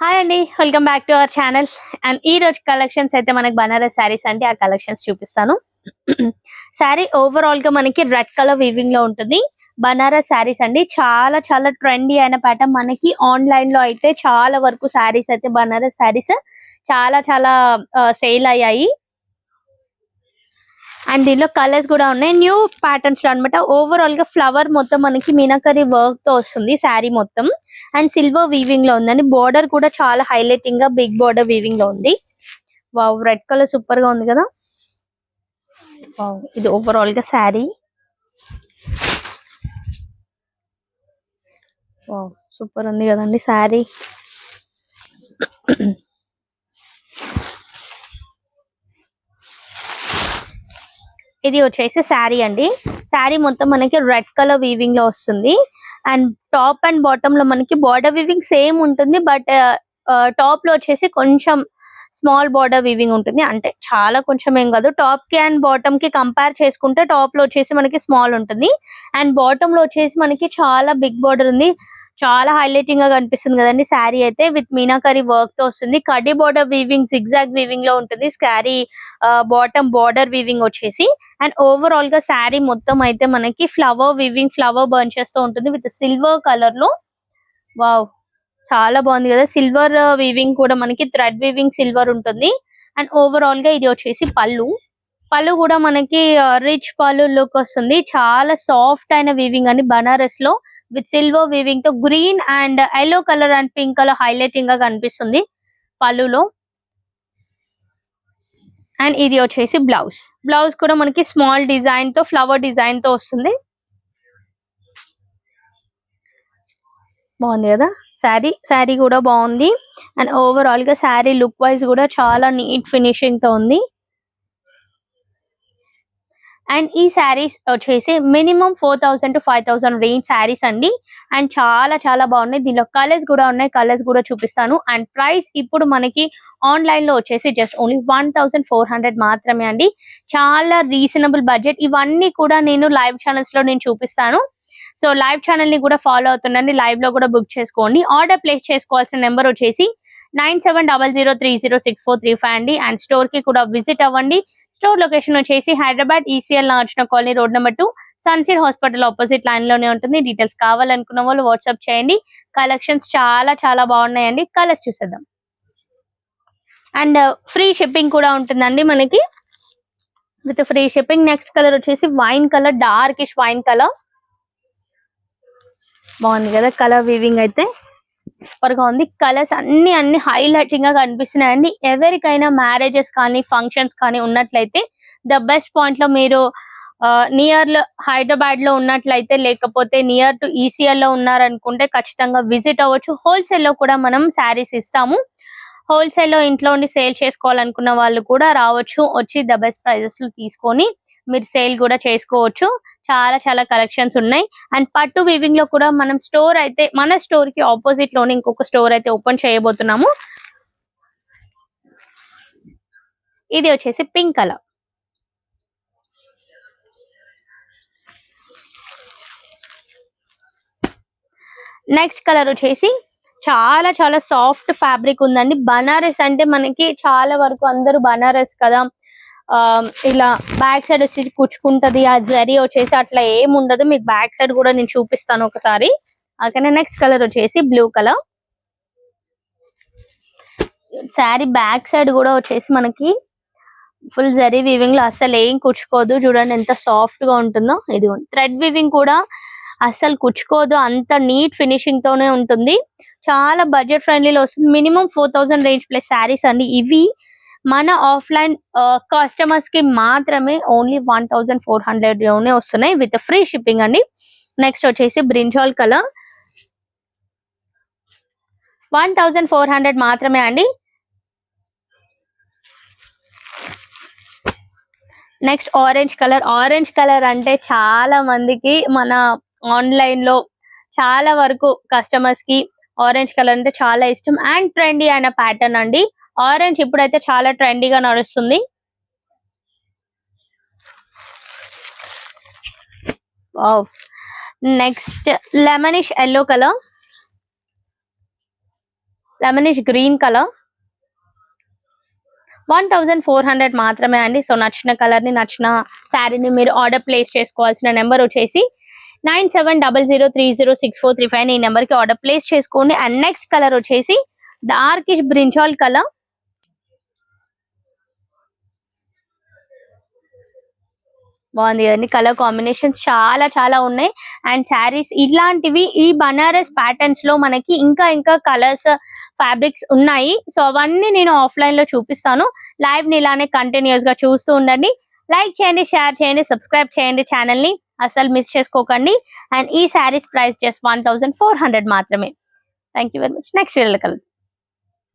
Hi అండి welcome back to our channel and ఈ రోజు కలెక్షన్స్ అయితే మనకి బనారస్ శారీస్ అంటే ఆ కలెక్షన్స్ చూపిస్తాను. శారీ ఓవరాల్గా మనకి రెడ్ కలర్ వీవింగ్లో ఉంటుంది. బనారస్ శారీస్ అండి. చాలా చాలా ట్రెండీ అయిన ప్యాటర్న్ మనకి ఆన్లైన్లో అయితే చాలా వరకు శారీస్ అయితే బనారస్ శారీస్ చాలా చాలా సేల్ అయ్యాయి. అండ్ దీనిలో కలర్స్ కూడా ఉన్నాయి. న్యూ ప్యాటర్న్స్లో అనమాట ఓవరాల్గా ఫ్లవర్ మొత్తం మనకి మీనాకరీ వర్క్తో వస్తుంది శారీ మొత్తం. అండ్ సిల్వర్ వీవింగ్లో ఉందండి. బోర్డర్ కూడా చాలా హైలైటింగ్గా బిగ్ బోర్డర్ వీవింగ్లో ఉంది. వావ్ రెడ్ కలర్ సూపర్గా ఉంది కదా. ఇది ఓవరాల్గా శారీ వావ్ సూపర్ ఉంది కదండి శారీ ఇది వచ్చేసి శారీ అండి. శారీ మొత్తం మనకి రెడ్ కలర్ వీవింగ్లో వస్తుంది. అండ్ టాప్ అండ్ బాటమ్లో మనకి బార్డర్ వీవింగ్ సేమ్ ఉంటుంది. బట్ టాప్లో వచ్చేసి కొంచెం స్మాల్ బార్డర్ వీవింగ్ ఉంటుంది. అంటే చాలా కొంచెం ఏం కాదు. టాప్కి అండ్ బాటమ్కి కంపేర్ చేసుకుంటే టాప్లో వచ్చేసి మనకి స్మాల్ ఉంటుంది. అండ్ బాటమ్లో వచ్చేసి మనకి చాలా బిగ్ బార్డర్ ఉంది. చాలా హైలైటింగ్గా కనిపిస్తుంది కదండి. శారీ అయితే విత్ మీనాకరీ వర్క్తో వస్తుంది. కడి బోర్డర్ వీవింగ్ జిగ్జాగ్ వీవింగ్లో ఉంటుంది. శారీ బాటమ్ బార్డర్ వీవింగ్ వచ్చేసి. అండ్ ఓవరాల్గా శారీ మొత్తం అయితే మనకి ఫ్లవర్ వీవింగ్ ఫ్లవర్ బంచెస్తో ఉంటుంది. విత్ సిల్వర్ కలర్లో. వావ్ చాలా బాగుంది కదా. సిల్వర్ వీవింగ్ కూడా మనకి థ్రెడ్ వీవింగ్ సిల్వర్ ఉంటుంది. అండ్ ఓవరాల్గా ఇది వచ్చేసి పళ్ళు. పళ్ళు కూడా మనకి రిచ్ పళ్ళు లుక్ వస్తుంది. చాలా సాఫ్ట్ అయిన వీవింగ్ అండి. బనారస్లో విత్ సిల్వర్ వీవింగ్తో green and yellow colour and pink colour హైలైటింగ్గా కనిపిస్తుంది పళ్ళులో. అండ్ ఇది వచ్చేసి బ్లౌజ్. బ్లౌజ్ కూడా మనకి స్మాల్ డిజైన్తో ఫ్లవర్ డిజైన్తో వస్తుంది. బాగుంది కదా? శారీ శారీ కూడా బాగుంది. అండ్ ఓవరాల్గా శారీ లుక్ వైజ్ కూడా చాలా నీట్ ఫినిషింగ్తో ఉంది. అండ్ ఈ శారీస్ వచ్చేసి minimum four thousand to five thousand range saris అండి. అండ్ చాలా చాలా బాగున్నాయి. దీనిలో కలర్స్ కూడా ఉన్నాయి. కలర్స్ కూడా చూపిస్తాను. అండ్ ప్రైస్ ఇప్పుడు మనకి ఆన్లైన్లో వచ్చేసి just only one thousand four hundred మాత్రమే అండి. చాలా రీజనబుల్ బడ్జెట్ ఇవన్నీ కూడా నేను లైవ్ ఛానల్స్లో నేను చూపిస్తాను. సో లైవ్ ఛానల్ని కూడా ఫాలో అవుతుండండి. లైవ్లో కూడా బుక్ చేసుకోండి. ఆర్డర్ ప్లేస్ చేసుకోవాల్సిన నెంబర్ వచ్చేసి nine seven double zero three zero six four three five అండి. అండ్ స్టోర్కి కూడా విజిట్ అవ్వండి. స్టోర్ లొకేషన్ వచ్చేసి హైదరాబాద్ ఈసీఎల్ నాచిన కాలనీ రోడ్ నెంబర్ టూ. సన్సీడ్ హాస్పిటల్ ఆపోజిట్ లైన్లోనే ఉంటుంది. డీటెయిల్స్ కావాలనుకున్న వాళ్ళు వాట్సాప్ చేయండి. కలెక్షన్స్ చాలా చాలా బాగున్నాయండి. కలర్స్ చూసేద్దాం. అండ్ ఫ్రీ షిప్పింగ్ కూడా ఉంటుందండి మనకి. With free shipping next colour వచ్చేసి wine colour darkish wine colour బాగుంది కదా కలర్ వీవింగ్ అయితే. సూపర్గా ఉంది. కలర్స్ అన్ని అన్ని హైలైటింగ్గా కనిపిస్తున్నాయండి. ఎవరికైనా మ్యారేజెస్ కానీ ఫంక్షన్స్ కానీ ఉన్నట్లయితే ద బెస్ట్ పాయింట్లో మీరు నియర్ హైదరాబాద్లో ఉన్నట్లయితే లేకపోతే నియర్ టు ఈసీఆర్లో ఉన్నారనుకుంటే ఖచ్చితంగా విజిట్ అవ్వచ్చు. హోల్సేల్లో కూడా మనం శారీస్ ఇస్తాము. హోల్సేల్లో ఇంట్లో ఉండి సేల్ చేసుకోవాలనుకున్న వాళ్ళు కూడా రావచ్చు. వచ్చి ద బెస్ట్ ప్రైజెస్లో తీసుకొని మీరు సేల్ కూడా చేసుకోవచ్చు. చాలా చాలా కలెక్షన్స్ ఉన్నాయి. అండ్ పట్టు వీవింగ్లో కూడా మనం స్టోర్ అయితే మన స్టోర్కి ఆపోజిట్లోనే ఇంకొక స్టోర్ అయితే ఓపెన్ చేయబోతున్నాము. ఇది వచ్చేసి పింక్ కలర్ నెక్స్ట్ కలర్ వచ్చేసి చాలా చాలా సాఫ్ట్ ఫ్యాబ్రిక్ ఉందండి. బనారస్ అంటే మనకి చాలా వరకు అందరూ బనారస్ కదా. ఇలా బ్యాక్ సైడ్ వచ్చేసి కుచ్చుకుంటది ఆ జరీ వచ్చేసి అట్లా ఏం ఉండదు. మీకు బ్యాక్ సైడ్ కూడా నేను చూపిస్తాను ఒకసారి. ఓకేనా నెక్స్ట్ కలర్ వచ్చేసి blue colour. Sari back side కూడా వచ్చేసి మనకి ఫుల్ జరీ వీవింగ్లో అసలు ఏం కుచ్చుకోదు. చూడండి ఎంత సాఫ్ట్గా ఉంటుందో. ఇది థ్రెడ్ వీవింగ్ కూడా అస్సలు కుచ్చుకోదు. అంత నీట్ ఫినిషింగ్ తోనే ఉంటుంది. చాలా బడ్జెట్ ఫ్రెండ్లీలో వస్తుంది. Minimum four thousand range plus saris అండి. ఇవి మన ఆఫ్లైన్ కస్టమర్స్ uh, కి మాత్రమే ఓన్లీ వన్ థౌసండ్ ఫోర్ హండ్రెడ్లోనే వస్తున్నాయి విత్ ఫ్రీ షిప్పింగ్ అండి. నెక్స్ట్ వచ్చేసి brinjal colour one thousand four hundred మాత్రమే అండి. Next orange colour orange colour అంటే చాలా మందికి మన ఆన్లైన్లో చాలా వరకు కస్టమర్స్కి ఆరెంజ్ కలర్ అంటే చాలా ఇష్టం అండ్ ట్రెండీ అయిన ప్యాటర్న్ అండి. ఆరెంజ్ ఇప్పుడైతే చాలా ట్రెండీగా నడుస్తుంది. Next lemonish yellow colour. Lemonish green colour. One thousand four hundred మాత్రమే అండి. సో నచ్చిన కలర్ని నచ్చిన శారీని మీరు ఆర్డర్ ప్లేస్ చేసుకోవాల్సిన నెంబర్ వచ్చేసి nine seven double zero three zero six four three five ఈ నెంబర్కి ఆర్డర్ ప్లేస్ చేసుకోండి. అండ్ నెక్స్ట్ కలర్ వచ్చేసి డార్కిష్ బ్రింజాల్ కలర్. బాగుంది కదండి. కలర్ కాంబినేషన్స్ చాలా చాలా ఉన్నాయి. అండ్ శారీస్ ఇలాంటివి ఈ బనారస్ ప్యాటర్న్స్లో మనకి ఇంకా ఇంకా కలర్స్ ఫ్యాబ్రిక్స్ ఉన్నాయి. సో అవన్నీ నేను ఆఫ్లైన్లో చూపిస్తాను. లైవ్ని ఇలానే కంటిన్యూస్గా చూస్తూ ఉండండి. లైక్ చేయండి షేర్ చేయండి సబ్స్క్రైబ్ చేయండి ఛానల్ని. అసలు మిస్ చేసుకోకండి. అండ్ ఈ saris price just one thousand four hundred మాత్రమే. Thank you very much next video కలుద్దాం.